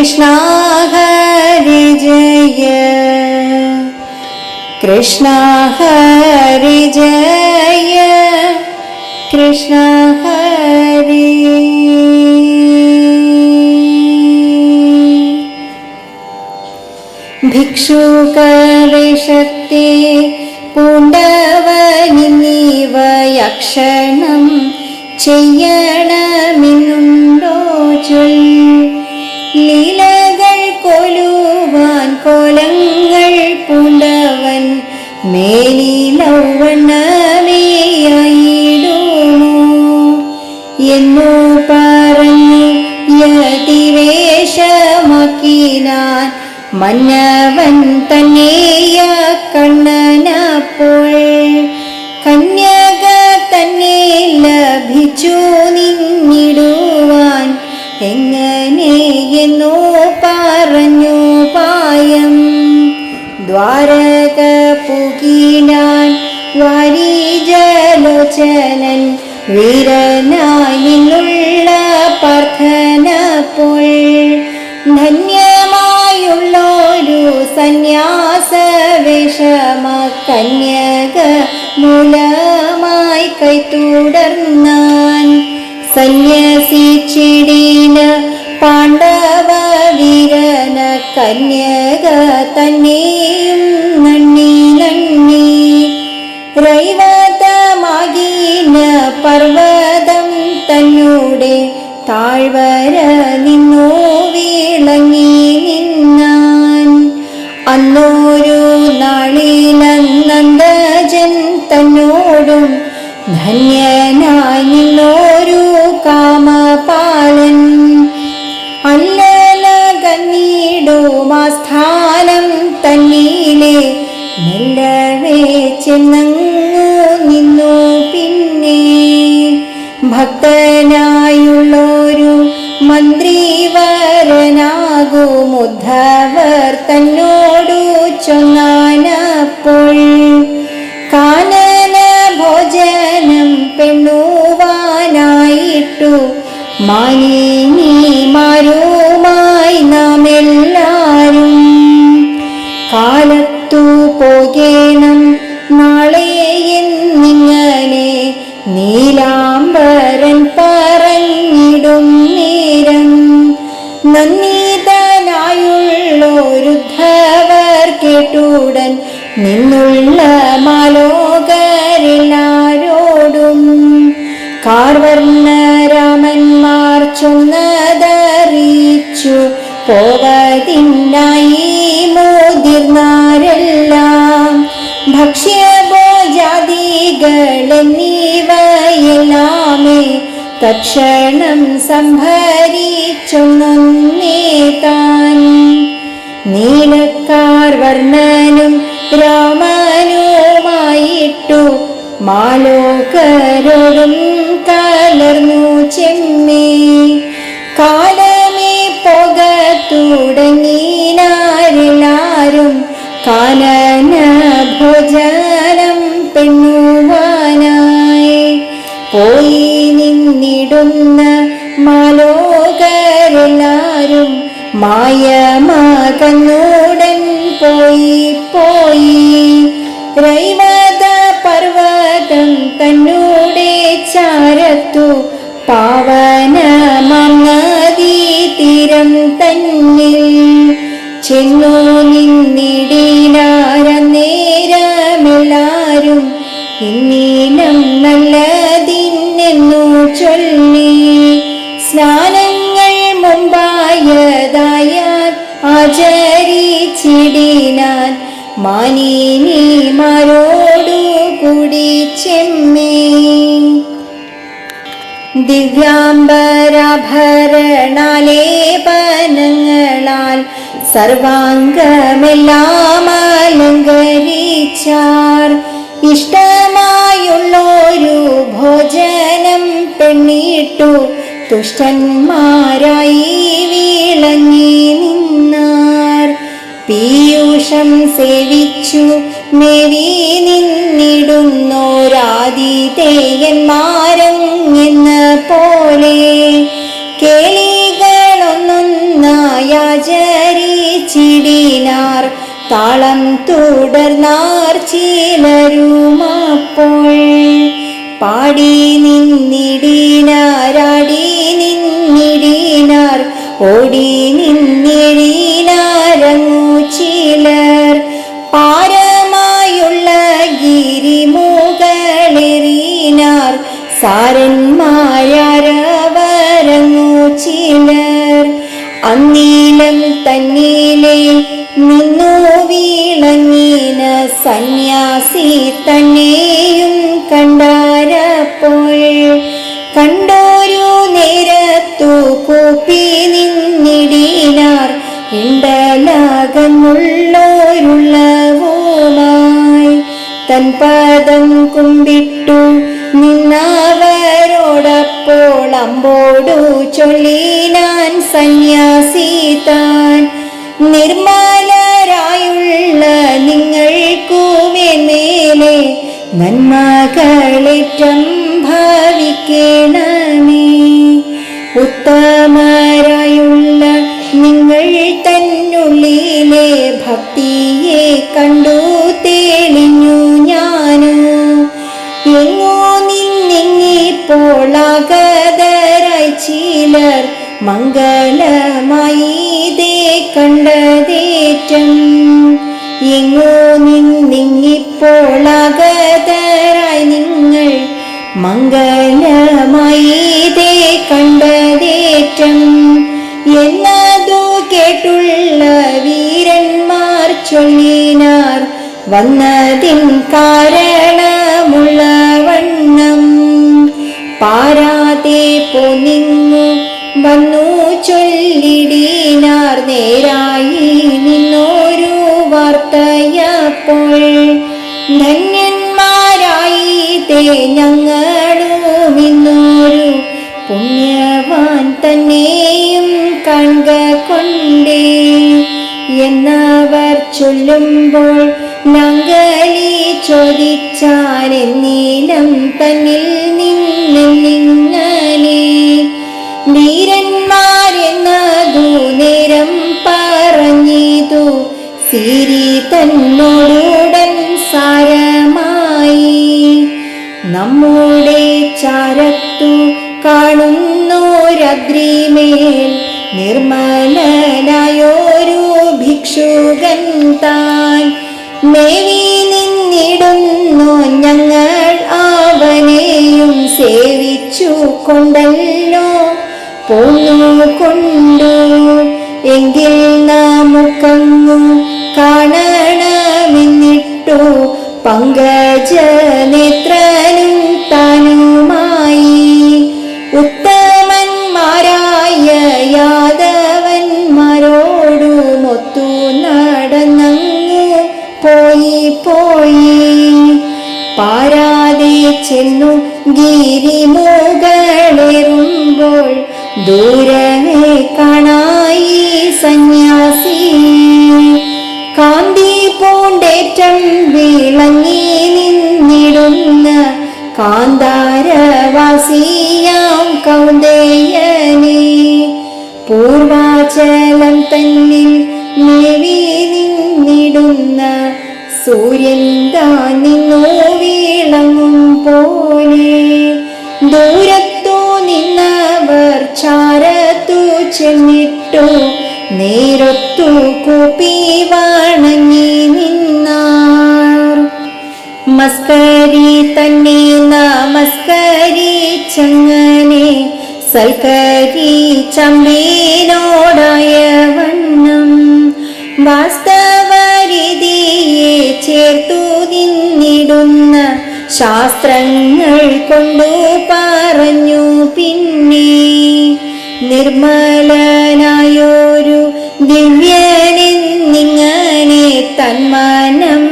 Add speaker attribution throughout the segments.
Speaker 1: കൃഷ്ണ ഹരി ജയ കൃഷ്ണ ഹരി ജയ കൃഷ്ണ ഹരി ഭിക്ഷുകവേഷത്തെ പൂണ്ടവനിവയക്ഷണം ചെയ്യണമെന്നുണ്ടോ ചൊൽ ലീലകൾ കൊലുവാൻ കോലങ്ങൾ പൂണ്ടവൻ മേലിലവണ്ണമേയായിടുമോ എന്നു പറഞ്ഞു യതിവേഷമാക്കിനാൻ മന്നവൻ തന്നെയ കണ്ണനപ്പോൾ പുകിനാൻ വരിജലോചനൻ വീരനായിലുള്ള പ്രാർത്ഥന പോൾ ധന്യമായുള്ളൊരു സന്യാസ വിഷമ കന്യക മൂലമായി കൈത്തുടർന്നാൻ സന്യസിച്ചിടീന കന്യക തന്നെയും നന്ദി രൈവതമാകീന പർവതം തന്നൂടെ താഴ്വര നിന്നു വിളങ്ങി നിന്നാൻ. അന്നൊരു നാളിലന്നന്ദജൻ തന്നോടും ധന്യനായി മെല്ലവേ ചെന്നങ്ങ് നിന്നു പിന്നെ. ഭക്തനായുള്ളൊരു മന്ത്രിവരനാകും ഉദ്ധവർ തന്നോടു ചൊന്നാനപ്പോൾ കാനന ഭോജനം പെണ്ണുവാനായിട്ടു മാനിനിമാരുമായി നാം കാർവർണരാമന്മാർ ചൊന്നതറിയിച്ചു. പോവതിനായി മുതിർന്നാരെല്ലാം ഭക്ഷ്യഭോജാതികളെന്നിവയെല്ലാമേ തക്ഷണം സംഭരിച്ചൊന്നേ താൻ. നീലക്കാർ വർണനും രാമനുമായിട്ടു മാലോകരോടും കലർന്നു ചെമ്മേ. കാലമേ പുക തുടങ്ങിനാരെല്ലാരും കാലന ഭോജനം പെണ്ണുവാനായി. പോയി നിന്നിടുന്ന മാലോകരെല്ലാരും മായമകന്നൂടൻ ചാരത്തു പാവനമങ്ങാതി തീരം തന്നിൽ. ചെന്നു നിന്നിടിനാരന്നേരമെല്ലാരും ഇന്നീനം നല്ലതിന്നെന്നു ചൊല്ലി. സ്നാനങ്ങൾ മുമ്പായതായ ആചരിച്ചിടിനാൻ മാനിനിമാരോടു കൂടി ചെമ്മേ. ദിവ്യാംബരാഭരണാലേപനങ്ങളാൽ സർവാംഗമെല്ലാം അലങ്കരിച്ചാർ. ഇഷ്ടമായുള്ളൊരു ഭോജനം പെണ്ണിട്ടു. തുഷ്ടന്മാരായി വിളങ്ങി നിന്നാർ. പീയൂഷം സേവിച്ചു നെവി നിന്നിടുന്നോരാതിഥേയന്മാരങ്ങിന്ന് പോലെ കേളികളൊന്നൊന്നായാചരിച്ചിടിനാർ താളം തുടർന്നാർ ചിലരുമപ്പോൾ. പാടി നിന്നിടീനാരാടി നിന്നിടീനാർ ഓടി നിന്നിടീനാരങ്ങൂച്ച സാരന്മാരവരങ്ങു ചിലർ അന്നീലം തന്നീലെ നിന്നു വീളങ്ങീന സന്യാസി തന്നെയും കണ്ടാരപ്പോൾ. കണ്ടോരു നേരത്തു കൂപ്പി നിന്നിടീനാർ ഇണ്ടലാകന്നുള്ളോരുള്ളവുമായി തൻ പാദം കുമ്പിട്ടു അമ്പോടു ചൊല്ലിനാൻ സന്യാസി താൻ. നിർമ്മലരായുള്ള നിങ്ങൾക്കു മേന്മേലെ നന്മകളേറ്റം ഭാവിക്കണമേ. ഉത്തമരായുള്ള നിങ്ങൾ തന്നുള്ളിലെ ഭക്തിയെ കണ്ടു തെളിഞ്ഞു ഞാനോ എങ്ങോ നിന്നിങ്ങിപ്പോൾ ആഗതരായി ചിലർ മംഗളമായി ദേ കണ്ടതേറ്റം. എങ്ങോ നിന്നിപ്പോൾ അകതരായി നിങ്ങൾ മംഗളമായി ദേ കണ്ടതേറ്റം. എന്നതു കേട്ടുള്ള വീരന്മാർ ചൊല്ലിനാർ വന്നതിൻ കാരണമുള്ള വാർത്തയപ്പോൾ ധന്യന്മാരായി തേ ഞങ്ങളും ഇന്നൊരു പുണ്യവാൻ തന്നെയും കണ്ട കൊണ്ടേ. എന്നവർ ചൊല്ലുമ്പോൾ നങ്കലി ചോദിച്ചാൻ എന്നീലം തന്നിൽ തന്നോടുടൻ സാരമായി നമ്മുടെ ചാരത്തു കാണുന്നോരദ്രിമേൽ നിർമ്മലനായോരു ഭിക്ഷുകൻ താൻ. മേവി നിന്നിടുന്നു ഞങ്ങൾ അവനെയും സേവിച്ചു കൊണ്ടല്ലോ. പോന്നു പങ്കജ നേത്രനും താനുമായി ഉത്തമന്മാരായ യാദവന്മാരോടുമൊത്തു നടന്നങ്ങു പോയി പോയി. പാരാതെ ചെന്നു ഗിരിമുകളേറുമ്പോൾ ദൂരമേ കാണായി സന്യാസി വിളങ്ങി നിന്നിടുന്ന കാന്താരവാസിയാം കൗന്ദേയനെ. പൂർവാചലം തന്നിൽ നേവി നിന്നിടുന്ന സൂര്യൻ താൻ മസ്കരി തന്നെ നമസ്കരി ചങ്ങനെ സൽക്കരി ചമ്പീനോടായ വണ്ണം. വാസ്തവരിതിയെ ചേർത്തു നിന്നിടുന്ന ശാസ്ത്രങ്ങൾ കൊണ്ടു പറഞ്ഞു പിന്നെ. നിർമ്മലനായൊരു ദിവ്യനെന്നിങ്ങനെ തന്മാനം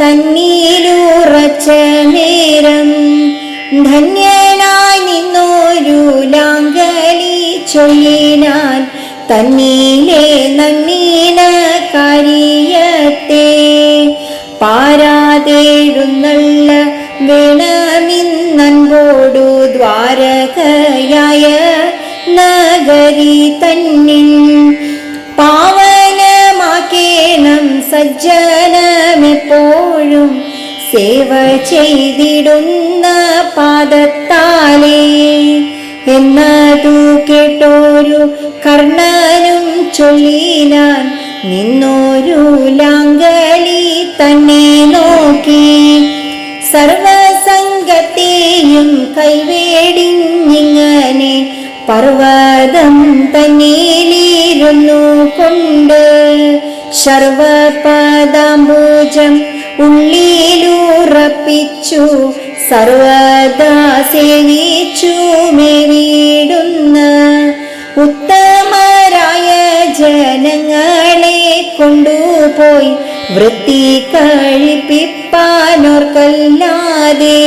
Speaker 1: തന്നീലുറച്ച നേരം ധന്യനായി നിന്നൊരു ലാങ്കലി ചൊല്ലിനാൻ തന്നീലെ നന്നീന കാര്യത്തെ പാരാതെഴുന്നള്ള വേണമിന്നൻപോടു ദ്വാരകയായ സേവ ചെയ്തിടുന്ന പാദത്താലേ. എന്നതു കേട്ടോരു കർണനും ചൊല്ലിനാൻ നിന്നോരു ലാങ്കലി തന്നെ നോക്കി. സർവസംഗത്തെയും കൈവേടിഞ്ഞിങ്ങനെ പർവതം തന്നേലിരുന്നു കൊണ്ട് സർവപദാംബൂജം ഉള്ളിലുറപ്പിച്ചു സർവദാ സേവിച്ചു മെവിടുന്ന ഉത്തമരായ ജനങ്ങളെ കൊണ്ടുപോയി വൃത്തി കഴിപ്പിപ്പാനോർക്കല്ലാതെ.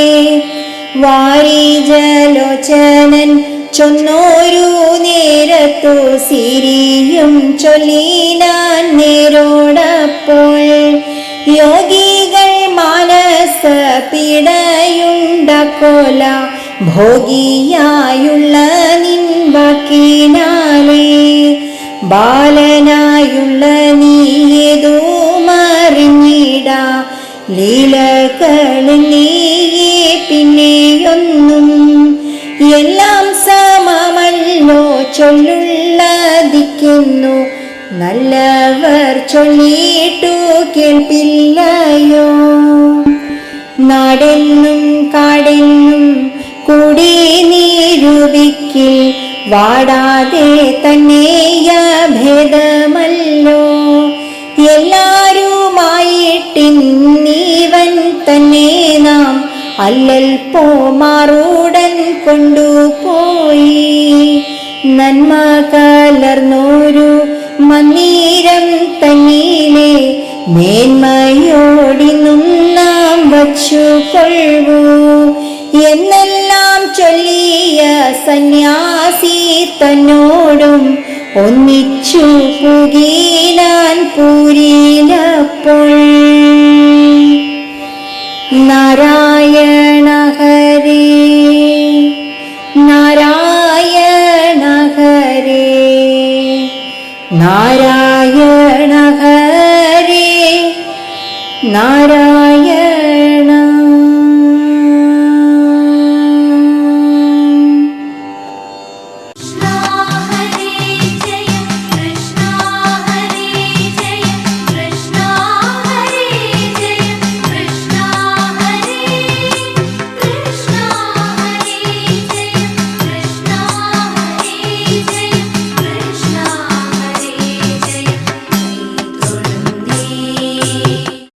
Speaker 1: വാരിജലോചനൻ ചൊന്നോരു നേരത്തു സിരിയും ചൊല്ലിനാൻ നേരോടപ്പോൾ യോഗികൾ പീഡയുണ്ടക്കോല ഭോഗിയായുള്ള നിൻ വാക്കിനാലേ ബാലനായുള്ള നീയേതോ മറിഞ്ഞിട. ലീലകളിൽ നീയേ പിന്നെയൊന്നും എല്ലാം സമമല്ലോ ചൊല്ലുള്ളതിക്കുന്നു. നല്ലവർ ചൊല്ലിട്ടു കേൾപ്പില്ലയോ? നാടെന്നും കാടെന്നും കുടി നീരുവിക്കിൽ വാടാതെ തന്നെയ ഭേദമല്ലോ. എല്ലാരുമായിട്ടിന്നീവൻ തന്നെ നാം അല്ലൽപ്പോ മാറൂടൻ കൊണ്ടുപോയി. നന്മ കലർന്നോരു മന്ദിരം തന്നീലെ മേന്മയോടിന്നും നാം വച്ചു കൊള്ളൂ എന്നെല്ലാം ചൊല്ലിയ സന്യാസി തന്നോടും ഒന്നിച്ചു പുകീനാൻ പൂരിലപ്പോൾ. നാരായണ ഹരേ നാരായണ ഹരേ നാരായണ ഹരേ നാരായണ